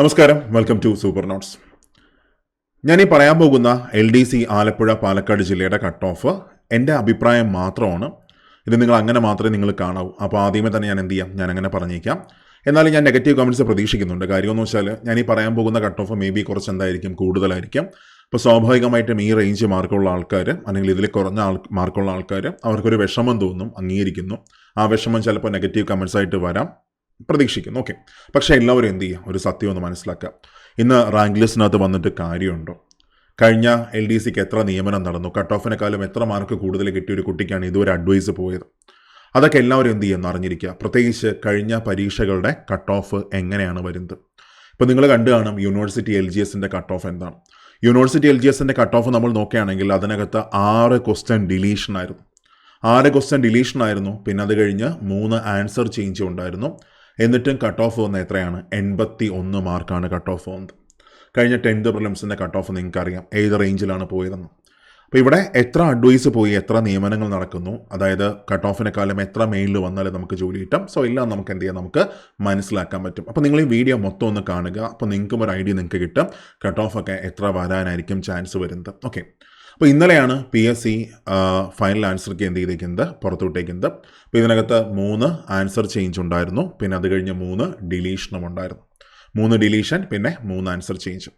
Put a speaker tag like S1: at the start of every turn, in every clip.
S1: നമസ്കാരം. Welcome to super notes ഞാൻ ഈ പറയാൻ പോകുന്ന L D C Alappuzha Palakkad ജില്ലയുടെ കട്ട് ഓഫ് എന്റെ അഭിപ്രായം മാത്രമാണ്. ഇത് നിങ്ങൾ അങ്ങനെ മാത്രമേ നിങ്ങൾ കാണാവൂ. അപ്പോൾ ആദ്യമേ തന്നെ ഞാൻ എന്ത് ചെയ്യാം? ഞാൻ അങ്ങനെ പറഞ്ഞേക്കാം. എന്നാലും ഞാൻ നെഗറ്റീവ് കമന്റ്സ് പ്രതീക്ഷിക്കുന്നുണ്ട്. കാര്യമെന്ന് വെച്ചാൽ ഞാൻ ഈ പറയാൻ പോകുന്ന കട്ട് ഓഫ് മേ ബി കുറച്ച് എന്തായിരിക്കും കൂടുതലായിരിക്കും. അപ്പോൾ സ്വാഭാവികമായിട്ടും ഈ റേഞ്ച് മാർക്കുള്ള ആൾക്കാർ അല്ലെങ്കിൽ ഇതിൽ കുറഞ്ഞ ആൾ മാർക്കുള്ള ആൾക്കാർ അവർക്കൊരു വിഷമം തോന്നും അംഗീകരിക്കുന്നു. ആ വിഷമം ചിലപ്പോൾ നെഗറ്റീവ് കമൻസ് ആയിട്ട് വരാം. പ്രതീക്ഷിക്കുന്നു. ഓക്കെ പക്ഷേ എല്ലാവരും എന്ത് ചെയ്യുക? ഒരു സത്യം ഒന്ന് മനസ്സിലാക്കുക. ഇന്ന് റാങ്ക് ലിസ്റ്റിനകത്ത് വന്നിട്ട് കാര്യമുണ്ടോ? കഴിഞ്ഞ എൽ ഡി സിക്ക് എത്ര നിയമനം നടന്നു? കട്ട് ഓഫിനെക്കാളും എത്ര മാർക്ക് കൂടുതൽ കിട്ടിയ ഒരു കുട്ടിക്കാണ് ഇതുവരെ അഡ്വൈസ് പോയത്? അതൊക്കെ എല്ലാവരും എന്ത് ചെയ്യുമെന്ന് അറിഞ്ഞിരിക്കുക പ്രത്യേകിച്ച് കഴിഞ്ഞ പരീക്ഷകളുടെ കട്ട് ഓഫ് എങ്ങനെയാണ് വരുന്നത്? ഇപ്പോൾ നിങ്ങൾ കണ്ടു കാണും യൂണിവേഴ്സിറ്റി എൽ ജി എസിന്റെ കട്ട് ഓഫ് എന്താണ്. യൂണിവേഴ്സിറ്റി എൽ ജി എസിന്റെ കട്ട് ഓഫ് നമ്മൾ നോക്കുകയാണെങ്കിൽ അതിനകത്ത് ആറ് ക്വസ്റ്റ്യൻ ഡിലീഷൻ ആയിരുന്നു. ആറ് ക്വസ്റ്റ്യൻ ഡിലീഷൻ ആയിരുന്നു. പിന്നെ അത് കഴിഞ്ഞ് മൂന്ന് ആൻസർ ചേഞ്ച് ഉണ്ടായിരുന്നു. എന്നിട്ടും കട്ട് ഓഫ് വന്ന എത്രയാണ്? എൺപത്തി ഒന്ന് മാർക്കാണ് കട്ട് ഓഫ് വന്നത്. കഴിഞ്ഞ ടെൻത്ത് പ്രിലിംസിന്റെ കട്ട് ഓഫ് നിങ്ങൾക്കറിയാം. ഏത് റേഞ്ചിലാണ് പോയതെന്ന്. അപ്പോൾ ഇവിടെ എത്ര അഡ്വൈസ് പോയി എത്ര നിയമനങ്ങൾ നടക്കുന്നു അതായത് കട്ട് കാലം എത്ര മെയിലിൽ വന്നാലും നമുക്ക് ജോലി കിട്ടും. സോ എല്ലാം നമുക്ക് എന്ത് ചെയ്യാം? നമുക്ക് മനസ്സിലാക്കാൻ പറ്റും. അപ്പോൾ നിങ്ങൾ ഈ വീഡിയോ മൊത്തം ഒന്ന് കാണുക. അപ്പോൾ നിങ്ങൾക്കും ഒരു ഐഡിയ നിങ്ങൾക്ക് കിട്ടും. കട്ട് ഒക്കെ എത്ര വരാനായിരിക്കും ചാൻസ് വരുന്നത്. ഓക്കെ അപ്പോൾ ഇന്നലെയാണ് പി എസ് സി ഫൈനൽ ആൻസർക്ക് എന്ത് ചെയ്തേക്കുന്നത്? പുറത്തുവിട്ടേക്കുന്നത്. അപ്പോൾ ഇതിനകത്ത് മൂന്ന് ആൻസർ ചേഞ്ച് ഉണ്ടായിരുന്നു. പിന്നെ അത് കഴിഞ്ഞ് മൂന്ന് ഡിലീഷനും ഉണ്ടായിരുന്നു. മൂന്ന് ഡിലീഷൻ പിന്നെ മൂന്ന് ആൻസർ ചേഞ്ച്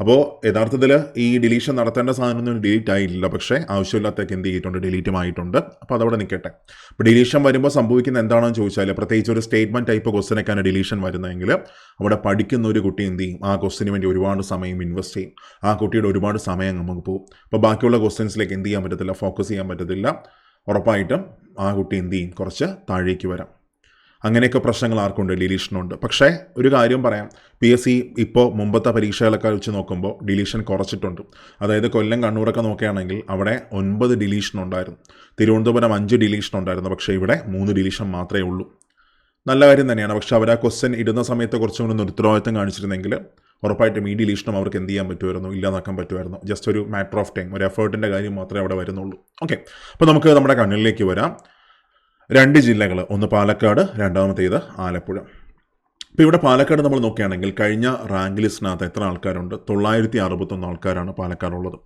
S1: അപ്പോൾ യഥാർത്ഥത്തിൽ ഈ ഡിലീഷൻ നടത്തേണ്ട സാധനമൊന്നും ഡിലീറ്റ് ആയില്ല പക്ഷേ ആവശ്യമില്ലാത്തൊക്കെ എന്ത് ചെയ്തിട്ടുണ്ട്? ഡിലീറ്റും ആയിട്ടുണ്ട് അപ്പോൾ അതവിടെ നിൽക്കട്ടെ അപ്പോൾ ഡിലീഷൻ വരുമ്പോൾ സംഭവിക്കുന്ന എന്താണെന്ന് ചോദിച്ചാൽ പ്രത്യേകിച്ച് ഒരു സ്റ്റേറ്റ്മെന്റ് ടൈപ്പ് ക്വസ്റ്റിനൊക്കെയാണ് ഡിലീഷൻ വരുന്നതെങ്കിൽ അവിടെ പഠിക്കുന്ന ഒരു കുട്ടി എന്ത് ചെയ്യും? ആ ക്വസ്റ്റിന് വേണ്ടി ഒരുപാട് സമയം ഇൻവെസ്റ്റ് ചെയ്യും. ആ കുട്ടിയുടെ ഒരുപാട് സമയം നമുക്ക് പോകും. അപ്പോൾ ബാക്കിയുള്ള ക്വസ്റ്റ്യൻസിലേക്ക് എന്ത് ചെയ്യാൻ പറ്റത്തില്ല? ഫോക്കസ് ചെയ്യാൻ പറ്റത്തില്ല. ഉറപ്പായിട്ടും ആ കുട്ടി എന്ത് ചെയ്യും? കുറച്ച് താഴേക്ക് വരാം. അങ്ങനെയൊക്കെ പ്രശ്നങ്ങൾ ആർക്കുണ്ട്? ഡിലീഷനുണ്ട്. പക്ഷേ ഒരു കാര്യം പറയാം. പി എസ് സി ഇപ്പോൾ മുമ്പത്തെ പരീക്ഷകളൊക്കെ വെച്ച് നോക്കുമ്പോൾ ഡിലീഷൻ കുറച്ചിട്ടുണ്ട്. അതായത് കൊല്ലം കണ്ണൂരൊക്കെ നോക്കുകയാണെങ്കിൽ അവിടെ ഒൻപത് ഡിലീഷൻ ഉണ്ടായിരുന്നു തിരുവനന്തപുരം അഞ്ച് ഡിലീഷൻ ഉണ്ടായിരുന്നു പക്ഷേ ഇവിടെ മൂന്ന് ഡിലീഷൻ മാത്രമേ ഉള്ളൂ. നല്ല കാര്യം തന്നെയാണ്. പക്ഷെ അവർ ആ ക്വസ്റ്റ്യൻ ഇടുന്ന സമയത്ത് കുറച്ചും കൂടി ഉത്തരവാദിത്തം കാണിച്ചിരുന്നെങ്കിൽ ഉറപ്പായിട്ടും ഈ ഡിലീഷനും അവർക്ക് എന്ത് ചെയ്യാൻ പറ്റുമായിരുന്നു? ഇല്ലാതാക്കാൻ പറ്റുമായിരുന്നു. ജസ്റ്റ് ഒരു മാറ്റർ ഓഫ് ടൈം ഒരു എഫേർട്ടിന്റെ കാര്യം മാത്രമേ അവിടെ വരുന്നുള്ളൂ. ഓക്കെ അപ്പോൾ നമുക്ക് നമ്മുടെ കണ്ണിലേക്ക് വരാം. രണ്ട് ജില്ലകൾ ഒന്ന് പാലക്കാട് രണ്ടാമത്തേത് ആലപ്പുഴ. ഇപ്പോൾ ഇവിടെ പാലക്കാട് നമ്മൾ നോക്കുകയാണെങ്കിൽ കഴിഞ്ഞ റാങ്ക് ലിസ്റ്റിനകത്ത് എത്ര ആൾക്കാരുണ്ട്? തൊള്ളായിരത്തി അറുപത്തൊന്ന് ആൾക്കാരാണ് പാലക്കാടുള്ളത്.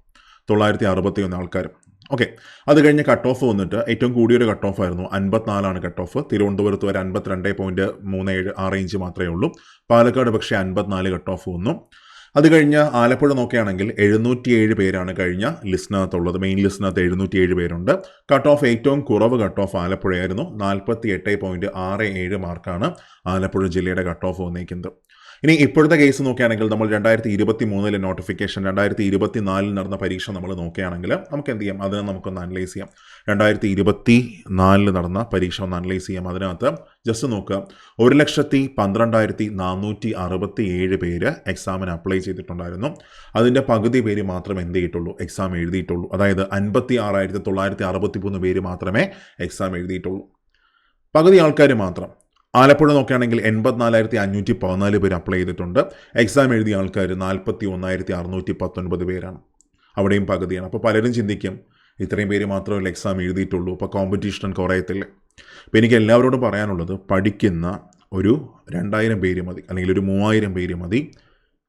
S1: തൊള്ളായിരത്തി അറുപത്തി ഒന്ന് ആൾക്കാർ ഓക്കെ. അത് കഴിഞ്ഞ് കട്ട് ഓഫ് വന്നിട്ട് ഏറ്റവും കൂടിയൊരു കട്ട് ഓഫ് ആയിരുന്നു. അൻപത്തിനാലാണ് കട്ട് ഓഫ് തിരുവനന്തപുരത്ത് വരെ അൻപത്തിരണ്ട് പോയിന്റ് മൂന്ന് ഏഴ് ആ റേഞ്ച് മാത്രമേ ഉള്ളൂ. പാലക്കാട് പക്ഷേ അൻപത്തിനാല് കട്ട് ഓഫ് വന്നു. അത് കഴിഞ്ഞ ആലപ്പുഴ നോക്കുകയാണെങ്കിൽ എഴുന്നൂറ്റിയേഴ് പേരാണ് കഴിഞ്ഞ ലിസ്റ്റിനകത്തുള്ളത്. മെയിൻ ലിസ്റ്റിനകത്ത് എഴുന്നൂറ്റിയേഴ് പേരുണ്ട്. കട്ട് ഓഫ് ഏറ്റവും കുറവ് കട്ട് ഓഫ് ആലപ്പുഴയായിരുന്നു. നാൽപ്പത്തി എട്ട് പോയിന്റ് ആറ് ഏഴ് മാർക്കാണ് ആലപ്പുഴ ജില്ലയുടെ കട്ട് ഓഫ് വന്നിരിക്കുന്നത്. ഇനി ഇപ്പോഴത്തെ കേസ് നോക്കുകയാണെങ്കിൽ നമ്മൾ രണ്ടായിരത്തി ഇരുപത്തി മൂന്നിലെ നോട്ടിഫിക്കേഷൻ രണ്ടായിരത്തി ഇരുപത്തി നാലിൽ നടന്ന പരീക്ഷ നമ്മൾ നോക്കുകയാണെങ്കിൽ നമുക്ക് എന്ത് ചെയ്യാം? അതിനെ നമുക്കൊന്ന് അനലൈസ് ചെയ്യാം. രണ്ടായിരത്തി ഇരുപത്തി നാലിൽ നടന്ന പരീക്ഷ ഒന്ന് അനലൈസ് ചെയ്യാം. അതിനകത്ത് ജസ്റ്റ് നോക്കുക. ഒരു ലക്ഷത്തി പന്ത്രണ്ടായിരത്തി നാനൂറ്റി അറുപത്തി ഏഴ് പേര് എക്സാമിന് അപ്ലൈ ചെയ്തിട്ടുണ്ടായിരുന്നു. അതിന്റെ പകുതി പേര് മാത്രം എന്ത് ചെയ്തിട്ടുള്ളൂ? എക്സാം എഴുതിയിട്ടുള്ളൂ. അതായത് അൻപത്തി ആറായിരത്തി തൊള്ളായിരത്തി അറുപത്തി മൂന്ന് പേര് മാത്രമേ എക്സാം എഴുതിയിട്ടുള്ളൂ. പകുതി ആൾക്കാർ മാത്രം. ആലപ്പുഴ നോക്കുകയാണെങ്കിൽ എൺപത്തിനാലായിരത്തി അഞ്ഞൂറ്റി പതിനാല് പേര് അപ്ലൈ ചെയ്തിട്ടുണ്ട്. എക്സാം എഴുതിയ ആൾക്കാർ നാൽപ്പത്തി ഒന്നായിരത്തി അറുന്നൂറ്റി പത്തൊൻപത് പേരാണ്. അവിടെയും പകുതിയാണ്. അപ്പോൾ പലരും ചിന്തിക്കും ഇത്രയും പേര് മാത്രമല്ല എക്സാം എഴുതിയിട്ടുള്ളൂ. അപ്പോൾ കോമ്പറ്റീഷൻ കുറയത്തില്ലേ? അപ്പോൾ എനിക്ക് എല്ലാവരോടും പറയാനുള്ളത് പഠിക്കുന്ന ഒരു രണ്ടായിരം പേര് മതി അല്ലെങ്കിൽ ഒരു മൂവായിരം പേര് മതി.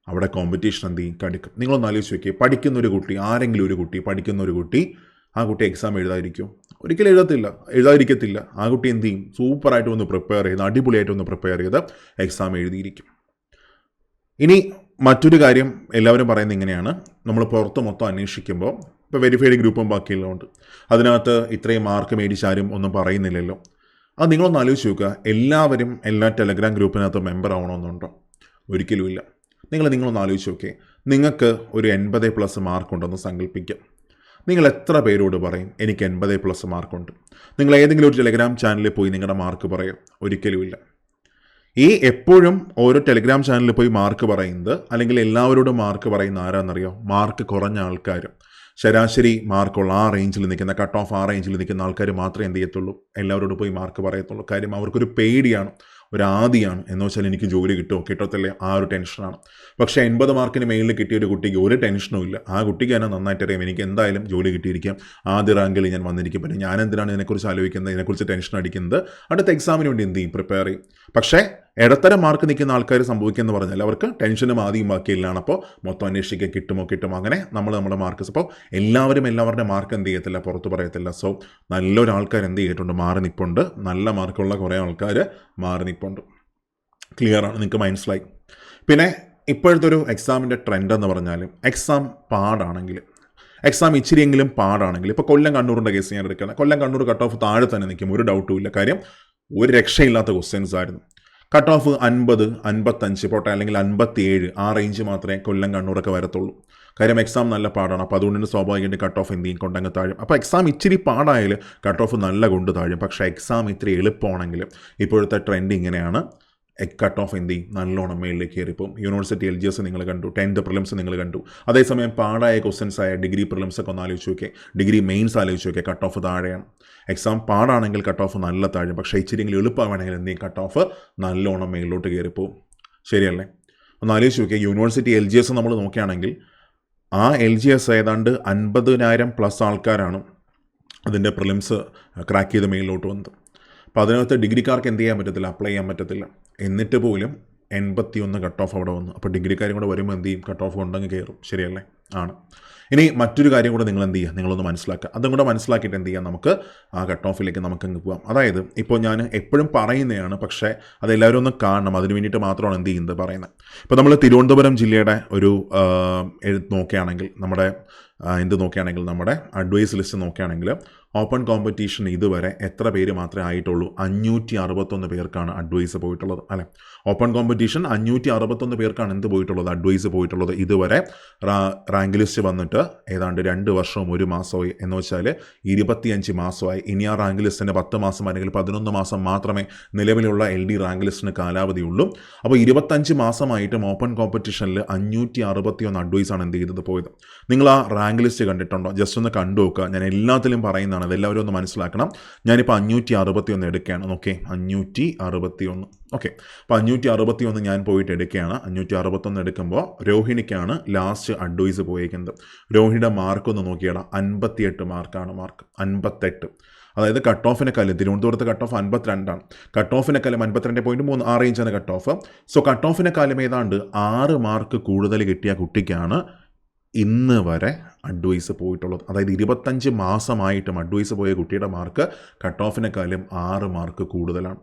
S1: അവിടെ കോമ്പറ്റീഷൻ എന്ത് ചെയ്യും? കടുക്കും. നിങ്ങളൊന്ന് ആലോചിച്ച് നോക്കിയേ പഠിക്കുന്ന ഒരു കുട്ടി ആരെങ്കിലും ഒരു കുട്ടി പഠിക്കുന്ന ഒരു കുട്ടി ആ കുട്ടി എക്സാം എഴുതാതിരിക്കും ഒരിക്കലും എഴുതത്തില്ല. എഴുതാതിരിക്കത്തില്ല. ആ കുട്ടി എന്ത് ചെയ്യും? സൂപ്പറായിട്ട് ഒന്ന് പ്രിപ്പയർ ചെയ്ത് അടിപൊളിയായിട്ട് ഒന്ന് പ്രിപ്പയർ ചെയ്ത് എക്സാം എഴുതിയിരിക്കും. ഇനി മറ്റൊരു കാര്യം എല്ലാവരും പറയുന്നത് ഇങ്ങനെയാണ്. നമ്മൾ പുറത്ത് മൊത്തം അന്വേഷിക്കുമ്പോൾ ഇപ്പോൾ വെരിഫൈഡ് ഗ്രൂപ്പും ബാക്കിയെല്ലാം ഉണ്ട് അതിനകത്ത് ഇത്രയും മാർക്ക് മേടിച്ചാരും ഒന്നും പറയുന്നില്ലല്ലോ. അത് നിങ്ങളൊന്ന് ആലോചിച്ച് നോക്കുക. എല്ലാവരും എല്ലാ ടെലഗ്രാം ഗ്രൂപ്പിനകത്ത് മെമ്പർ ആവണമെന്നുണ്ടോ? ഒരിക്കലുമില്ല. നിങ്ങൾ നിങ്ങളൊന്ന് ആലോചിച്ച് നോക്കേ നിങ്ങൾക്ക് ഒരു എൺപത് പ്ലസ് മാർക്ക് ഉണ്ടെന്ന് സങ്കല്പിക്കാം നിങ്ങൾ എത്ര പേരോട് പറയും? എനിക്ക് എൺപത് പ്ലസ് മാർക്കുണ്ട് നിങ്ങൾ ഏതെങ്കിലും ഒരു ടെലിഗ്രാം ചാനലിൽ പോയി നിങ്ങളുടെ മാർക്ക് പറയും. ഒരിക്കലുമില്ല. ഈ എപ്പോഴും ഓരോ ടെലിഗ്രാം ചാനലിൽ പോയി മാർക്ക് പറയുന്നത് അല്ലെങ്കിൽ എല്ലാവരോടും മാർക്ക് പറയുന്ന ആരാന്നറിയോ? മാർക്ക് കുറഞ്ഞ ആൾക്കാരും. ശരാശരി മാർക്കുള്ള ആ റേഞ്ചിൽ നിൽക്കുന്ന കട്ട് ഓഫ് ആ റേഞ്ചിൽ നിൽക്കുന്ന ആൾക്കാർ മാത്രമേ എന്ത് ചെയ്യത്തുള്ളൂ? എല്ലാവരോടും പോയി മാർക്ക് പറയത്തുള്ളൂ. കാര്യം അവർക്കൊരു പേടിയാണ്. ഒരു ആദിയാണ് എന്ന് വെച്ചാൽ എനിക്ക് ജോലി കിട്ടുമോ? കിട്ടത്തില്ലേ. ആ ഒരു ടെൻഷനാണ്. പക്ഷേ എൺപത് മാർക്കിന് മേളിൽ കിട്ടിയ ഒരു കുട്ടിക്ക് ഒരു ടെൻഷനും ഇല്ല. ആ കുട്ടിക്ക് തന്നെ നന്നായിട്ട് അറിയാം. എനിക്ക് എന്തായാലും ജോലി കിട്ടിയിരിക്കാം. ആദ്യ റാങ്കിൽ ഞാൻ വന്നിരിക്കും. പിന്നെ ഞാൻ എന്തിനാണ് ഇതിനെക്കുറിച്ച് ആലോചിക്കുന്നത്? ഇതിനെക്കുറിച്ച് ടെൻഷൻ അടിക്കുന്നത്? അടുത്ത എക്സാമിന് വേണ്ടി എന്ത് ചെയ്യും? പ്രിപ്പയർ ചെയ്യും. പക്ഷേ ഇടത്തരം മാർക്ക് നിൽക്കുന്ന ആൾക്കാർ സംഭവിക്കുമെന്ന് പറഞ്ഞാൽ അവർക്ക് ടെൻഷനും ആദ്യം ബാക്കിയില്ലാണ് അപ്പോൾ മൊത്തം അന്വേഷിക്കുക കിട്ടുമോ കിട്ടുമോ അങ്ങനെ നമ്മൾ നമ്മുടെ മാർക്ക് അപ്പോൾ എല്ലാവരും എല്ലാവരുടെ മാർക്ക് എന്ത് ചെയ്യത്തില്ല പുറത്ത് പറയത്തില്ല. സോ നല്ലൊരു ആൾക്കാർ എന്ത് ചെയ്തിട്ടുണ്ട്? മാറി നിൽപ്പുണ്ട് നല്ല മാർക്കുള്ള കുറേ ആൾക്കാർ മാറി നിൽപ്പുണ്ട് ക്ലിയർ ആണ്. നിങ്ങൾക്ക് മനസ്സിലായി. പിന്നെ ഇപ്പോഴത്തെ ഒരു എക്സാമിന്റെ ട്രെൻഡ് എന്ന് പറഞ്ഞാൽ എക്സാം പാടാണെങ്കിൽ എക്സാം ഇച്ചിരിയെങ്കിലും പാടാണെങ്കിൽ ഇപ്പോൾ കൊല്ലം കണ്ണൂരിന്റെ കേസ് ഞാൻ എടുക്കണം കൊല്ലം കണ്ണൂർ കട്ട് ഓഫ് താഴെ തന്നെ നിൽക്കും. ഒരു ഡൗട്ടും ഇല്ല. കാര്യം ഒരു രക്ഷയില്ലാത്ത ക്വസ്റ്റ്യൻസ് ആയിരുന്നു. കട്ട് ഓഫ് അൻപത് അൻപത്തഞ്ച് പോട്ടെ അല്ലെങ്കിൽ അൻപത്തിയേഴ് ആ റേഞ്ച് മാത്രമേ കൊല്ലം കണ്ണൂരൊക്കെ വരത്തുള്ളൂ. കാര്യം എക്സാം നല്ല പാടാണ്. അപ്പോൾ അതുകൊണ്ട് സ്വാഭാവികമായിട്ട് കട്ട് ഓഫ് എന്ത് ചെയ്യും? കൊണ്ടങ്ങ് താഴും. അപ്പോൾ എക്സാം ഇച്ചിരി പാടായാൽ കട്ട് ഓഫ് നല്ല കൊണ്ട് താഴും. പക്ഷേ എക്സാം ഇത്തിരി എളുപ്പമാണെങ്കിൽ ഇപ്പോഴത്തെ ട്രെൻഡ് ഇങ്ങനെയാണ്. കട്ട് ഓഫ് എന്ത് ചെയ്യും നല്ലോണം മേളിലേക്ക് കയറിപ്പോൾ യൂണിവേഴ്സിറ്റി എൽ ജി എസ് നിങ്ങൾ കണ്ടു ടെൻത്ത് പ്രിലിംസ് നിങ്ങൾ കണ്ടു. അതേസമയം പാടായ ക്വസ്റ്റൻസ് ആയ ഡിഗ്രി പ്രിലിംസ് ഒക്കെ ഒന്ന് ആലോചിച്ച് നോക്കിയേ. ഡിഗ്രി മെയിൻസ് ആലോചിച്ച് നോക്കിയേ കട്ട് ഓഫ് താഴെയാണ്. എക്സാം പാടാണെങ്കിൽ കട്ട് ഓഫ് നല്ല താഴെ പക്ഷേ ഇച്ചിരിയെങ്കിലും എളുപ്പമാണെങ്കിൽ എന്ത് ചെയ്യും? കട്ട് ഓഫ് നല്ലോണം മേളിലോട്ട് കയറിപ്പോവും. ശരിയല്ലേ? ഒന്ന് ആലോചിച്ച് നോക്കിയാൽ യൂണിവേഴ്സിറ്റി എൽ ജി എസ് നമ്മൾ നോക്കുകയാണെങ്കിൽ ആ എൽ ജി എസ് ഏതാണ്ട് അൻപതിനായിരം പ്ലസ് ആൾക്കാരാണ് അതിന്റെ പ്രിലിംസ് ക്രാക്ക് ചെയ്ത് മെയിലോട്ട് വന്നത്. അപ്പോൾ അതിനകത്ത് ഡിഗ്രിക്കാർക്ക് എന്ത് ചെയ്യാൻ പറ്റത്തില്ല? അപ്ലൈ ചെയ്യാൻ പറ്റത്തില്ല. എന്നിട്ട് പോലും എൺപത്തി ഒന്ന് കട്ട് ഓഫ് അവിടെ വന്നു. അപ്പോൾ ഡിഗ്രിക്കാരും കൂടെ വരുമ്പോൾ എന്ത് ചെയ്യും? കട്ട് ഓഫ് ഉണ്ടെങ്കിൽ കയറും. ശരിയല്ലേ? ആണ്. ഇനി മറ്റൊരു കാര്യം കൂടെ നിങ്ങൾ എന്ത് ചെയ്യുക? നിങ്ങളൊന്ന് മനസ്സിലാക്കുക. അതും കൂടെ മനസ്സിലാക്കിയിട്ട് എന്ത് ചെയ്യാം? നമുക്ക് ആ കട്ട് ഓഫിലേക്ക് നമുക്ക് അങ്ങ് പോകാം അതായത് ഇപ്പോൾ ഞാൻ എപ്പോഴും പറയുന്നതാണ് പക്ഷേ അതെല്ലാവരും ഒന്ന് കാണണം. അതിന് വേണ്ടിയിട്ട് മാത്രമാണ് എന്ത് ചെയ്യുന്നത് പറയുന്നത്. ഇപ്പോൾ നമ്മൾ തിരുവനന്തപുരം ജില്ലയുടെ ഒരു നോക്കുകയാണെങ്കിൽ നമ്മുടെ എന്ത് നോക്കുകയാണെങ്കിൽ നമ്മുടെ അഡ്വൈസ് ലിസ്റ്റ് നോക്കുകയാണെങ്കിൽ ഓപ്പൺ കോമ്പറ്റീഷൻ ഇതുവരെ എത്ര പേര് മാത്രമേ ആയിട്ടുള്ളൂ? അഞ്ഞൂറ്റി അറുപത്തൊന്ന് പേർക്കാണ് അഡ്വൈസ് പോയിട്ടുള്ളത് അല്ലെ? ഓപ്പൺ കോമ്പറ്റീഷൻ അഞ്ഞൂറ്റി അറുപത്തൊന്ന് പേർക്കാണ് എന്ത് പോയിട്ടുള്ളത്? അഡ്വൈസ് പോയിട്ടുള്ളത് ഇതുവരെ റാങ്ക് ലിസ്റ്റ് വന്നിട്ട് ഏതാണ്ട് രണ്ട് വർഷവും ഒരു മാസമായി എന്ന് വെച്ചാൽ ഇരുപത്തിയഞ്ച് മാസമായി ഇനി ആ റാങ്ക് ലിസ്റ്റിന്റെ പത്ത് മാസം അല്ലെങ്കിൽ പതിനൊന്ന് മാസം മാത്രമേ നിലവിലുള്ള എൽ ഡി റാങ്ക് ലിസ്റ്റിന് കാലാവധിയുള്ളൂ അപ്പോൾ ഇരുപത്തഞ്ച് മാസമായിട്ടും ഓപ്പൺ കോമ്പറ്റീഷനിൽ അഞ്ഞൂറ്റി അറുപത്തിയൊന്ന് അഡ്വൈസാണ് എന്ത് ചെയ്തത് പോയത്? നിങ്ങൾ ആ റാങ്ക് ലിസ്റ്റ് കണ്ടിട്ടുണ്ടോ? ജസ്റ്റ് ഒന്ന് കണ്ടു നോക്കുക. ഞാൻ എല്ലാത്തിലും പറയുന്നതാണ് അതെല്ലാവരും ഒന്ന് മനസ്സിലാക്കണം. ഞാനിപ്പോൾ അഞ്ഞൂറ്റി അറുപത്തി ഒന്ന് എടുക്കുകയാണ്. ഓക്കെ അഞ്ഞൂറ്റി അറുപത്തി ഒന്ന് ഓക്കെ അപ്പോൾ അഞ്ഞൂറ്റി അറുപത്തി ഒന്ന് ഞാൻ പോയിട്ട് എടുക്കുകയാണ്. അഞ്ഞൂറ്റി അറുപത്തൊന്ന് എടുക്കുമ്പോൾ രോഹിണിക്കാണ് ലാസ്റ്റ് അഡ്വൈസ് പോയേക്കുന്നത്. രോഹിണിയുടെ മാർക്ക് ഒന്ന് നോക്കിയാടാ. അൻപത്തിയെട്ട് മാർക്കാണ് മാർക്ക് അൻപത്തെട്ട്. അതായത് കട്ട് ഓഫിനെക്കാളും തിരുവനന്തപുരത്ത് കട്ട് ഓഫ് അൻപത്തിരണ്ടാണ് കട്ട് ഓഫിനെക്കാളും അൻപത്തിരണ്ട് പോയിന്റ് മൂന്ന് ആ റേഞ്ചാണ് കട്ട് ഓഫ് സോ കട്ട് ഓഫിനെക്കാളും ഏതാണ്ട് ആറ് മാർക്ക് കൂടുതൽ കിട്ടിയ കുട്ടിക്കാണ് ഇന്ന് വരെ അഡ്വൈസ് പോയിട്ടുള്ളത് അതായത് ഇരുപത്തഞ്ച് മാസമായിട്ടും അഡ്വൈസ് പോയ കുട്ടിയുടെ മാർക്ക് കട്ട് ഓഫിനെക്കാളും ആറ് മാർക്ക് കൂടുതലാണ്.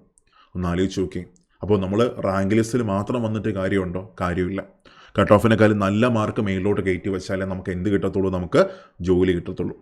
S1: ഒന്ന് ആലോചിച്ച് നോക്കി അപ്പോൾ നമ്മൾ റാങ്ക് ലിസ്റ്റിൽ മാത്രം വന്നിട്ട് കാര്യമുണ്ടോ? കാര്യമില്ല. കട്ട് ഓഫിനെക്കാളും നല്ല മാർക്ക് മേളിലോട്ട് കയറ്റി വെച്ചാലേ നമുക്ക് എന്ത് കിട്ടത്തുള്ളൂ? നമുക്ക് ജോലി കിട്ടത്തുള്ളൂ.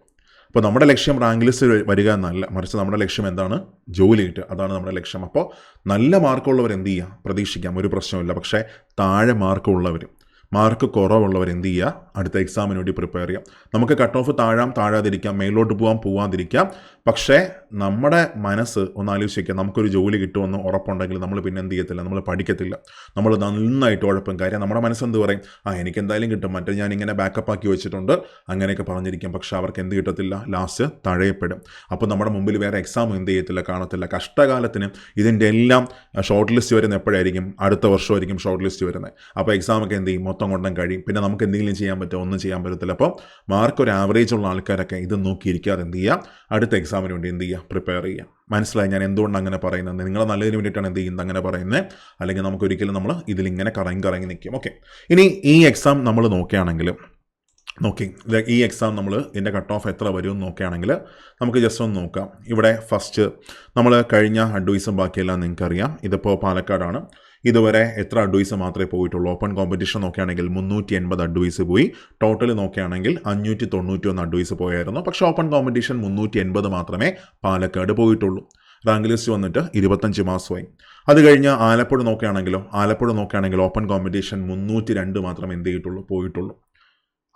S1: അപ്പോൾ നമ്മുടെ ലക്ഷ്യം റാങ്ക് ലിസ്റ്റ് വരിക എന്നല്ല. മറിച്ച് നമ്മുടെ ലക്ഷ്യം എന്താണ്? ജോലി കിട്ടുക. അതാണ് നമ്മുടെ ലക്ഷ്യം. അപ്പോൾ നല്ല മാർക്കുള്ളവർ എന്ത് പ്രതീക്ഷിക്കാം. ഒരു പ്രശ്നമില്ല പക്ഷേ താഴെ മാർക്കുള്ളവർ മാർക്ക് കുറവുള്ളവർ എന്ത് ചെയ്യുക? അടുത്ത എക്സാമിന് വേണ്ടി പ്രിപ്പയർ ചെയ്യാം നമുക്ക് കട്ട് ഓഫ് താഴാം താഴാതിരിക്കാം മേലോട്ട് പോകാം പോവാതിരിക്കാം. പക്ഷേ നമ്മുടെ മനസ്സ് ഒന്ന് ആലോചിക്കുക നമുക്കൊരു ജോലി കിട്ടുമെന്ന് ഉറപ്പുണ്ടെങ്കിൽ നമ്മൾ പിന്നെ എന്ത് ചെയ്യത്തില്ല നമ്മൾ പഠിക്കത്തില്ല. നമ്മൾ നന്നായിട്ട് ഉഴപ്പും. കാര്യം നമ്മുടെ മനസ്സ് എന്ത് പറയും? ആ എനിക്ക് എന്തായാലും കിട്ടും. മറ്റേ ഞാൻ ഇങ്ങനെ ബാക്കപ്പ് ആക്കി വെച്ചിട്ടുണ്ട്. അങ്ങനെയൊക്കെ പറഞ്ഞിരിക്കും. പക്ഷെ അവർക്ക് എന്ത് കിട്ടത്തില്ല? ലാസ്റ്റ് തഴയപ്പെടും. അപ്പോൾ നമ്മുടെ മുമ്പിൽ വേറെ എക്സാം എന്ത് ചെയ്യത്തില്ല കാണത്തില്ല. കഷ്ടകാലത്തിന് ഇതിന്റെ എല്ലാം ഷോർട്ട് ലിസ്റ്റ് വരുന്ന എപ്പോഴായിരിക്കും? അടുത്ത വർഷമായിരിക്കും ഷോർട്ട് ലിസ്റ്റ് വരുന്നത് അപ്പോൾ എക്സാമൊക്കെ എന്ത് ചെയ്യും? മൊത്തം കൊണ്ടും കഴിയും. പിന്നെ നമുക്ക് എന്തെങ്കിലും ചെയ്യാൻ പറ്റുമോ? ഒന്നും ചെയ്യാൻ പറ്റത്തില്ല. അപ്പോൾ മാർക്ക് ഒരു ആവറേജ് ഉള്ള ആൾക്കാരൊക്കെ ഇത് നോക്കിയിരിക്കാതെ എന്ത് ചെയ്യുക അടുത്ത എക്സാമിന് വേണ്ടി എന്ത് ചെയ്യുക? പ്രിപ്പയർ ചെയ്യുക. മനസ്സിലായി ഞാൻ എന്തുകൊണ്ട് അങ്ങനെ പറയുന്നത്? നിങ്ങളെ നല്ലതിന് വേണ്ടിയിട്ടാണ് എന്ത് ചെയ്യുന്നത്? അങ്ങനെ പറയുന്നത്. അല്ലെങ്കിൽ നമുക്ക് ഒരിക്കലും നമ്മൾ ഇതിലിങ്ങനെ കറങ്ങി കറങ്ങി നിൽക്കും. ഓക്കെ ഇനി ഈ എക്സാം നമ്മൾ നോക്കുകയാണെങ്കിൽ നോക്കി. ഈ എക്സാം നമ്മൾ ഇതിന്റെ കട്ട് ഓഫ് എത്ര വരും എന്ന് നോക്കുകയാണെങ്കിൽ നമുക്ക് ജസ്റ്റ് ഒന്ന് നോക്കാം. ഇവിടെ ഫസ്റ്റ് നമ്മൾ കഴിഞ്ഞ അഡ്വൈസും ബാക്കിയെല്ലാം നിങ്ങൾക്കറിയാം. ഇതിപ്പോൾ പാലക്കാടാണ്. ഇതുവരെ എത്ര അഡ്വൈസ് മാത്രമേ പോയിട്ടുള്ളൂ? ഓപ്പൺ കോമ്പറ്റീഷൻ നോക്കുകയാണെങ്കിൽ മുന്നൂറ്റി എൺപത് അഡ്വൈസ് പോയി. ടോട്ടൽ നോക്കുകയാണെങ്കിൽ അഞ്ഞൂറ്റി തൊണ്ണൂറ്റി ഒന്ന് അഡ്വൈസ് പോയായിരുന്നു. പക്ഷേ ഓപ്പൺ കോമ്പറ്റീഷൻ മുന്നൂറ്റി എൺപത് മാത്രമേ പാലക്കാട് പോയിട്ടുള്ളൂ. റാങ്ക് ലിസ്റ്റ് വന്നിട്ട് ഇരുപത്തഞ്ച് മാസമായി. അത് കഴിഞ്ഞ് ആലപ്പുഴ നോക്കുകയാണെങ്കിലോ ആലപ്പുഴ നോക്കുകയാണെങ്കിൽ ഓപ്പൺ കോമ്പറ്റീഷൻ മുന്നൂറ്റി രണ്ട് മാത്രമേ എന്ത് ചെയ്തിട്ടുള്ളൂ? പോയിട്ടുള്ളൂ.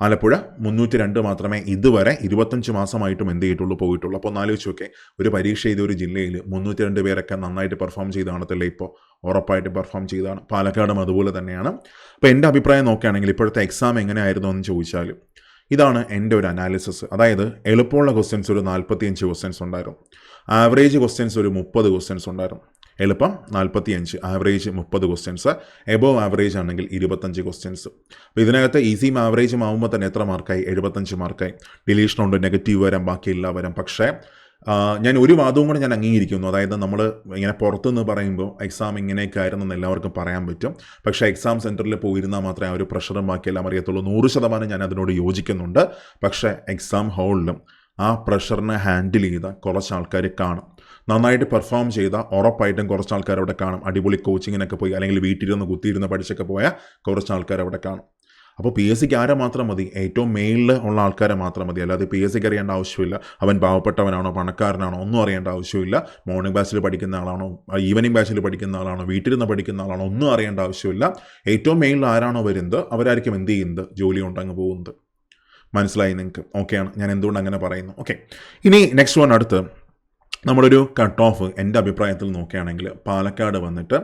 S1: ആലപ്പുഴ മുന്നൂറ്റി രണ്ട് മാത്രമേ ഇതുവരെ ഇരുപത്തഞ്ച് മാസമായിട്ടും എന്ത് ചെയ്തിട്ടുള്ളൂ? പോയിട്ടുള്ളൂ. അപ്പോൾ ഒന്ന് ആലോചിച്ച് നോക്കെ ഒരു പരീക്ഷ ചെയ്ത ഒരു ജില്ലയിൽ മുന്നൂറ്റി രണ്ട് പേരൊക്കെ നന്നായിട്ട് പെർഫോം ചെയ്ത് കാണത്തില്ല ഇപ്പോൾ? ഉറപ്പായിട്ട് പെർഫോം ചെയ്തതാണ്. പാലക്കാടും അതുപോലെ തന്നെയാണ്. അപ്പോൾ എന്റെ അഭിപ്രായം നോക്കുകയാണെങ്കിൽ ഇപ്പോഴത്തെ എക്സാം എങ്ങനെയായിരുന്നു എന്ന് ചോദിച്ചാൽ ഇതാണ് എന്റെ ഒരു അനാലിസിസ് അതായത് എളുപ്പമുള്ള ക്വസ്റ്റ്യൻസ് ഒരു നാൽപ്പത്തിയഞ്ച് ക്വസ്റ്റ്യൻസ് ഉണ്ടായിരുന്നു. ആവറേജ് ക്വസ്റ്റ്യൻസ് ഒരു മുപ്പത് ക്വസ്റ്റ്യൻസ് ഉണ്ടായിരുന്നു. എളുപ്പം നാൽപ്പത്തിയഞ്ച് ആവറേജ് മുപ്പത് ക്വസ്റ്റ്യൻസ് എബോവ് ആവറേജ് ആണെങ്കിൽ ഇരുപത്തഞ്ച് ക്വസ്റ്റ്യൻസ് അപ്പോൾ ഇതിനകത്ത് ഈസിയും ആവറേജും ആവുമ്പോൾ തന്നെ എത്ര മാർക്കായി എഴുപത്തഞ്ച് മാർക്കായി ഡിലീഷനുണ്ട് നെഗറ്റീവ് വരാം ബാക്കി എല്ലാ വരാം പക്ഷേ ഞാൻ ഒരു വാദവും കൂടെ ഞാൻ അംഗീകരിക്കുന്നു. അതായത് നമ്മൾ ഇങ്ങനെ പുറത്തുനിന്ന് പറയുമ്പോൾ എക്സാം ഇങ്ങനെയൊക്കെ ആയിരുന്നു എന്ന് എല്ലാവർക്കും പറയാൻ പറ്റും. പക്ഷേ എക്സാം സെന്ററിൽ പോയിരുന്നാൽ മാത്രമേ ആ ഒരു പ്രഷറും ബാക്കിയെല്ലാം അറിയത്തുള്ളൂ. നൂറ് ശതമാനം ഞാൻ അതിനോട് യോജിക്കുന്നുണ്ട്. പക്ഷേ എക്സാം ഹാളിലും ആ പ്രഷറിനെ ഹാൻഡിൽ ചെയ്ത കുറച്ച് ആൾക്കാർ കാണും. നന്നായിട്ട് പെർഫോം ചെയ്ത ഉറപ്പായിട്ടും കുറച്ച് ആൾക്കാർ അവിടെ കാണും. അടിപൊളി കോച്ചിങ്ങിനൊക്കെ പോയി അല്ലെങ്കിൽ വീട്ടിലിരുന്ന് കുത്തിയിരുന്ന് പഠിച്ചൊക്കെ പോയ കുറച്ച് ആൾക്കാർ അവിടെ കാണും. അപ്പോൾ പി എസ് സിക്ക് ആരെ മാത്രം മതി? ഏറ്റവും മേളിൽ ഉള്ള ആൾക്കാരെ മാത്രം മതി. അല്ലാതെ പി എസ് സിക്ക് അറിയേണ്ട ആവശ്യമില്ല. അവൻ പാവപ്പെട്ടവനാണോ പണക്കാരനാണോ ഒന്നും അറിയേണ്ട ആവശ്യമില്ല. മോർണിംഗ് ബാച്ചിൽ പഠിക്കുന്ന ആളാണോ ഈവനിങ് ബാച്ചിൽ പഠിക്കുന്ന ആളാണോ വീട്ടിലിരുന്ന് പഠിക്കുന്ന ആളാണോ ഒന്നും അറിയേണ്ട ആവശ്യമില്ല. ഏറ്റവും മേളിൽ ആരാണോ വരുന്നത് അവരായിരിക്കും എന്ത് ചെയ്യുന്നത്? ജോലി കൊണ്ടങ്ങ് പോകുന്നത്. മനസ്സിലായി നിങ്ങൾക്ക് ഓക്കെയാണ് ഞാൻ എന്തുകൊണ്ട് അങ്ങനെ പറയുന്നു? ഓക്കെ ഇനി നെക്സ്റ്റ് വൺ അടുത്ത്. നമ്മളൊരു കട്ട് ഓഫ് എന്റെ അഭിപ്രായത്തിൽ നോക്കുകയാണെങ്കിൽ പാലക്കാട് വന്നിട്ട്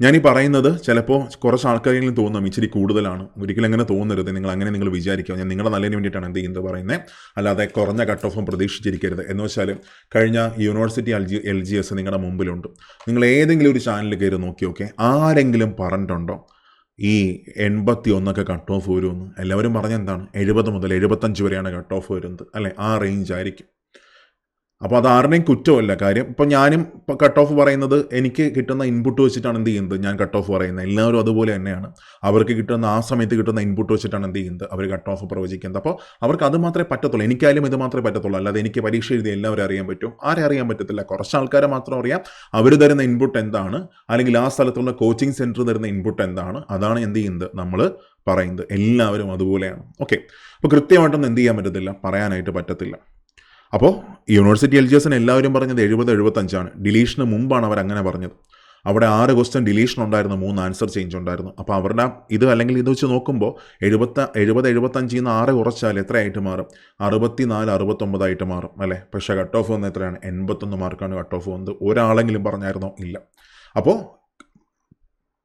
S1: ഞാൻ ഈ പറയുന്നത് ചിലപ്പോൾ കുറച്ച് ആൾക്കാരെങ്കിലും തോന്നും ഇച്ചിരി കൂടുതലാണ്. ഒരിക്കലും അങ്ങനെ തോന്നരുത്. നിങ്ങൾ അങ്ങനെ നിങ്ങൾ വിചാരിക്കുക. ഞാൻ നിങ്ങളുടെ നല്ലതിന് വേണ്ടിയിട്ടാണ് എന്ത് ചെയ്യുന്നത് പറയുന്നത് അല്ലാതെ കുറഞ്ഞ കട്ട് ഓഫും പ്രതീക്ഷിച്ചിരിക്കരുത്. എന്ന് വെച്ചാൽ കഴിഞ്ഞ university L G L G S നിങ്ങളുടെ മുമ്പിലുണ്ട്. നിങ്ങൾ ഏതെങ്കിലും ഒരു ചാനൽ കയറി നോക്കി ഓക്കെ ആരെങ്കിലും പറഞ്ഞിട്ടുണ്ടോ? ഈ എൺപത്തി ഒന്നൊക്കെ കട്ട് ഓഫ് വരുമെന്ന്. എല്ലാവരും പറഞ്ഞെന്താണ് എഴുപത് മുതൽ എഴുപത്തഞ്ച് വരെയാണ് കട്ട് ഓഫ് വരുന്നത്. അല്ലേ? ആ റേഞ്ച് ആയിരിക്കും. അപ്പോൾ അത് ആരുടെയും കുറ്റമല്ല. കാര്യം ഇപ്പോൾ ഞാനും ഇപ്പോൾ കട്ട് ഓഫ് പറയുന്നത് എനിക്ക് കിട്ടുന്ന ഇൻപുട്ട് വെച്ചിട്ടാണ് എന്ത് ചെയ്യുന്നത്? ഞാൻ കട്ട് ഓഫ് പറയുന്നത്. എല്ലാവരും അതുപോലെ തന്നെയാണ്. അവർക്ക് കിട്ടുന്ന ആ സമയത്ത് കിട്ടുന്ന ഇൻപുട്ട് വെച്ചിട്ടാണ് എന്ത് ചെയ്യുന്നത്? അവർ കട്ട് ഓഫ് പ്രവചിക്കുന്നത്. അപ്പോൾ അവർക്ക് അത് മാത്രമേ പറ്റത്തുള്ളൂ. എനിക്കായാലും ഇത് മാത്രമേ പറ്റത്തുള്ളൂ. അല്ലാതെ എനിക്ക് പരീക്ഷ എഴുതി എല്ലാവരും അറിയാൻ പറ്റും. ആരെ അറിയാൻ പറ്റത്തില്ല. കുറച്ച് ആൾക്കാരെ മാത്രം അറിയാം. അവർ തരുന്ന ഇൻപുട്ട് എന്താണ്? അല്ലെങ്കിൽ ആ സ്ഥലത്തുള്ള കോച്ചിങ് സെന്റർ തരുന്ന ഇൻപുട്ട് എന്താണ്? അതാണ് എന്ത് ചെയ്യുന്നത്? നമ്മൾ പറയുന്നത്. എല്ലാവരും അതുപോലെയാണ്. ഓക്കെ അപ്പോൾ കൃത്യമായിട്ടൊന്നും എന്ത് ചെയ്യാൻ പറ്റത്തില്ല. പറയാനായിട്ട് പറ്റത്തില്ല. അപ്പോൾ യൂണിവേഴ്സിറ്റി എൽ ജി എസിന് എല്ലാവരും പറഞ്ഞത് എഴുപത് എഴുപത്തഞ്ചാണ്. ഡിലീഷന് മുമ്പാണ് അവർ അങ്ങനെ പറഞ്ഞത്. അവിടെ ആറ് ക്വസ്റ്റ്യൻ ഡിലീഷൻ ഉണ്ടായിരുന്നു മൂന്ന് ആൻസർ ചേഞ്ച് ഉണ്ടായിരുന്നു. അപ്പോൾ അവരുടെ ഇത് അല്ലെങ്കിൽ ഇത് വെച്ച് നോക്കുമ്പോൾ എഴുപത്ത എഴുപത് എഴുപത്തഞ്ചിൽ നിന്ന് ആറ് കുറച്ചാൽ എത്രയായിട്ട് മാറും? അറുപത്തി നാല് അറുപത്തൊമ്പതായിട്ട് മാറും അല്ലേ? പക്ഷേ കട്ട് ഓഫ് വന്നത് എത്രയാണ്? എൺപത്തൊന്ന് മാർക്കാണ് കട്ട് ഓഫ് വന്നത്. ഒരാളെങ്കിലും പറഞ്ഞായിരുന്നോ? ഇല്ല. അപ്പോൾ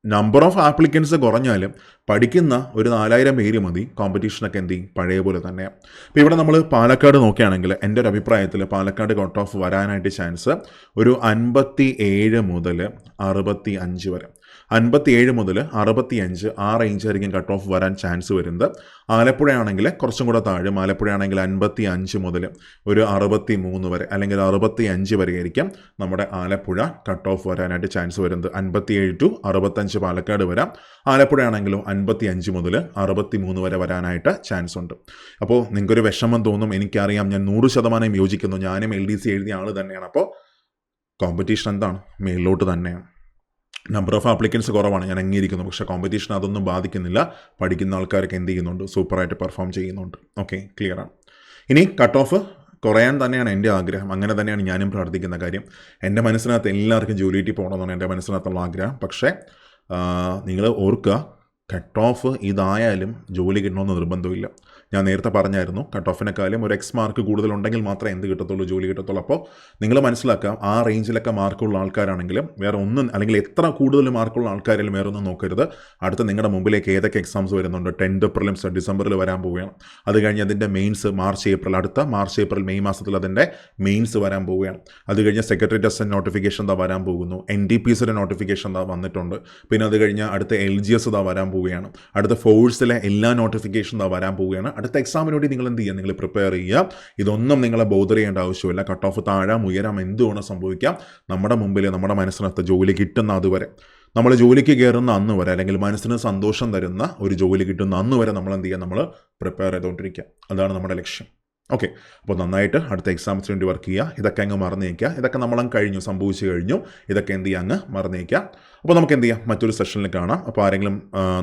S1: നമ്പർ ഓഫ് ആപ്ലിക്കൻസ് കുറഞ്ഞാലും പഠിക്കുന്ന ഒരു നാലായിരം പേര് മതി. കോമ്പറ്റീഷനൊക്കെ എന്ത് ചെയ്യും? പഴയ പോലെ തന്നെ. അപ്പോൾ ഇവിടെ നമ്മൾ പാലക്കാട് നോക്കുകയാണെങ്കിൽ എന്റെ ഒരു അഭിപ്രായത്തിൽ പാലക്കാട് കട്ട് ഓഫ് വരാനായിട്ട് ചാൻസ് ഒരു അൻപത്തി ഏഴ് മുതൽ അറുപത്തി അഞ്ച് വരെ. അൻപത്തി ഏഴ് മുതൽ അറുപത്തി അഞ്ച് ആ റേഞ്ച് ആയിരിക്കും കട്ട് ഓഫ് വരാൻ ചാൻസ് വരുന്നത്. ആലപ്പുഴയാണെങ്കിൽ കുറച്ചും കൂടെ താഴും ആലപ്പുഴയാണെങ്കിൽ അൻപത്തി അഞ്ച് മുതൽ ഒരു അറുപത്തി മൂന്ന് വരെ അല്ലെങ്കിൽ അറുപത്തി അഞ്ച് വരെ ആയിരിക്കും നമ്മുടെ ആലപ്പുഴ കട്ട് ഓഫ് വരാനായിട്ട് ചാൻസ് വരുന്നത്. അൻപത്തി ഏഴ് ടു അറുപത്തഞ്ച് പാലക്കാട് വരാം. ആലപ്പുഴയാണെങ്കിലും അൻപത്തി അഞ്ച് മുതൽ അറുപത്തി മൂന്ന് വരെ വരാനായിട്ട് ചാൻസ് ഉണ്ട്. അപ്പോൾ നിങ്ങൾക്കൊരു വിഷമം തോന്നും എനിക്കറിയാം ഞാൻ നൂറ് ശതമാനം യോജിക്കുന്നു. ഞാനും എൽ ഡി സി എഴുതിയ ആൾ തന്നെയാണ്. അപ്പോൾ കോമ്പറ്റീഷൻ എന്താണ്? മേളിലോട്ട് തന്നെയാണ്. നമ്പർ ഓഫ് ആപ്ലിക്കൻസ് കുറവാണ്. ഞാൻ അംഗീകരിക്കുന്നു. പക്ഷേ കോമ്പറ്റീഷൻ അതൊന്നും ബാധിക്കുന്നില്ല. പഠിക്കുന്ന ആൾക്കാരൊക്കെ എന്ത് ചെയ്യുന്നുണ്ട്? സൂപ്പറായിട്ട് പെർഫോം ചെയ്യുന്നുണ്ട്. ഓക്കെ ക്ലിയർ ആണ്. ഇനി കട്ട് ഓഫ് കുറയാൻ തന്നെയാണ് എന്റെ ആഗ്രഹം. അങ്ങനെ തന്നെയാണ് ഞാനും പ്രാർത്ഥിക്കുന്ന കാര്യം. എന്റെ മനസ്സിനകത്ത് എല്ലാവർക്കും ജോലി കിട്ടി പോകണമെന്നാണ് എന്റെ മനസ്സിനകത്തുള്ള ആഗ്രഹം. പക്ഷേ നിങ്ങൾ ഓർക്കുക കട്ട് ഓഫ് ഇതായാലും ജോലി കിട്ടണമെന്ന് നിർബന്ധമില്ല. ഞാൻ നേരത്തെ പറഞ്ഞായിരുന്നു കട്ട് ഓഫിനെക്കാളും ഒരു എക്സ് മാർക്ക് കൂടുതലുണ്ടെങ്കിൽ മാത്രമേ എന്ത് കിട്ടത്തുള്ളൂ? ജോലി കിട്ടത്തുള്ളൂ. അപ്പോൾ നിങ്ങൾ മനസ്സിലാക്കാം ആ റേഞ്ചിലൊക്കെ മാർക്കുള്ള ആൾക്കാരാണെങ്കിലും വേറെ ഒന്നും അല്ലെങ്കിൽ എത്ര കൂടുതൽ മാർക്കുള്ള ആൾക്കാരിലും വേറെ ഒന്നും നോക്കരുത്. അടുത്ത നിങ്ങളുടെ മുമ്പിലേക്ക് ഏതൊക്കെ എക്സാംസ് വരുന്നുണ്ട്? ടെൻത്ത് പ്രിലിംസ് ഡിസംബറിൽ വരാൻ പോവുകയാണ്. അത് കഴിഞ്ഞ് അതിന്റെ മെയിൻസ് മാർച്ച് ഏപ്രിൽ അടുത്ത മാർച്ച് ഏപ്രിൽ മെയ് മാസത്തിൽ അതിന്റെ മെയിൻസ് വരാൻ പോവുകയാണ്. അത് കഴിഞ്ഞ് സെക്രട്ടറി ടെസ്റ്റ് നോട്ടിഫിക്കേഷൻ ദാ വരാൻ പോകുന്നു. എൻ ഡി പി നോട്ടിഫിക്കേഷൻ ദാ വന്നിട്ടുണ്ട്. പിന്നെ അത് കഴിഞ്ഞ് അടുത്ത എൽ ജി എസ് ദാ വരാൻ പോവുകയാണ്. അടുത്ത ഫോഴ്സിലെ എല്ലാ നോട്ടിഫിക്കേഷൻ ദാ വരാൻ പോവുകയാണ്. അടുത്ത എക്സാമിന് വേണ്ടി നിങ്ങൾ എന്ത് ചെയ്യുക? നിങ്ങൾ പ്രിപ്പയർ ചെയ്യുക. ഇതൊന്നും നിങ്ങളെ ബോധർ ചെയ്യേണ്ട ആവശ്യമില്ല. കട്ട് ഓഫ് താഴാം ഉയരാം എന്ത് സംഭവിക്കാം. നമ്മുടെ മുമ്പിൽ നമ്മുടെ മനസ്സിനകത്ത് ജോലി കിട്ടുന്ന അതുവരെ. നമ്മൾ ജോലിക്ക് കയറുന്ന അന്ന് വരെ അല്ലെങ്കിൽ മനസ്സിന് സന്തോഷം തരുന്ന ഒരു ജോലി കിട്ടുന്ന അന്ന് വരെ നമ്മൾ എന്ത് ചെയ്യുക? നമ്മൾ പ്രിപ്പയർ ചെയ്തുകൊണ്ടിരിക്കുക അതാണ് നമ്മുടെ ലക്ഷ്യം. ഓക്കെ അപ്പോൾ നന്നായിട്ട് അടുത്ത എക്സാംസിന് വേണ്ടി വർക്ക് ചെയ്യുക. ഇതൊക്കെ അങ്ങ് മറന്നേക്കുക ഇതൊക്കെ നമ്മളങ്ങ് കഴിഞ്ഞു സംഭവിച്ചു കഴിഞ്ഞു. ഇതൊക്കെ എന്ത് ചെയ്യുക അങ്ങ് മറന്നേക്കുക അപ്പോൾ നമുക്ക് എന്ത് ചെയ്യാം? മറ്റൊരു സെഷനിൽ കാണാം. അപ്പോൾ ആരെങ്കിലും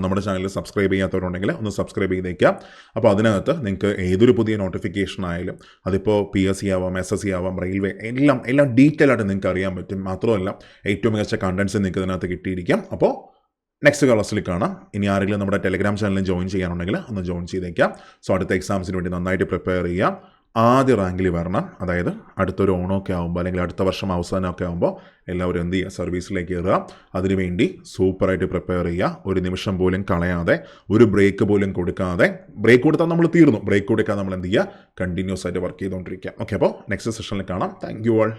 S1: നമ്മുടെ ചാനൽ സബ്സ്ക്രൈബ് ചെയ്യാത്തവരുണ്ടെങ്കിൽ ഒന്ന് സബ്സ്ക്രൈബ് ചെയ്തേക്കാം അപ്പോൾ അതിനകത്ത് നിങ്ങൾക്ക് ഏതൊരു പുതിയ നോട്ടിഫിക്കേഷൻ ആയാലും അതിപ്പോൾ പി എസ് സി ആവാം എസ് എസ് സി ആവാം റെയിൽവേ എല്ലാം എല്ലാം ഡീറ്റെയിൽ ആയിട്ട് നിങ്ങൾക്ക് അറിയാൻ പറ്റും. മാത്രമല്ല ഏറ്റവും മികച്ച കണ്ടൻസ് നിങ്ങൾക്ക് ഇതിനകത്ത് കിട്ടിയിരിക്കാം. അപ്പോൾ നെക്സ്റ്റ് ക്ലാസ്സിൽ കാണാം ഇനി ആരെങ്കിലും നമ്മുടെ ടെലിഗ്രാം ചാനലിൽ ജോയിൻ ചെയ്യാനുണ്ടെങ്കിൽ ഒന്ന് ജോയിൻ ചെയ്തേക്കാം. സോ അടുത്ത എക്സാംസിന് വേണ്ടി നന്നായിട്ട് പ്രിപ്പയർ ചെയ്യാം ആദ്യ റാങ്കിൽ വരണം. അതായത് അടുത്തൊരു ഓണമൊക്കെ ആകുമ്പോൾ അല്ലെങ്കിൽ അടുത്ത വർഷം അവസാനമൊക്കെ ആകുമ്പോൾ എല്ലാവരും എന്ത് ചെയ്യുക? സർവീസിലേക്ക് കയറുക. അതിനുവേണ്ടി സൂപ്പറായിട്ട് പ്രിപ്പയർ ചെയ്യുക. ഒരു നിമിഷം പോലും കളയാതെ ഒരു ബ്രേക്ക് പോലും കൊടുക്കാതെ ബ്രേക്ക് കൊടുത്താൽ നമ്മൾ തീർന്നു. ബ്രേക്ക് കൊടുക്കാതെ നമ്മൾ എന്ത് ചെയ്യുക? കണ്ടിന്യൂസ് ആയിട്ട് വർക്ക് ചെയ്തുകൊണ്ടിരിക്കുക. ഓക്കെ അപ്പോൾ നെക്സ്റ്റ് സെഷനിൽ കാണാം. Thank you all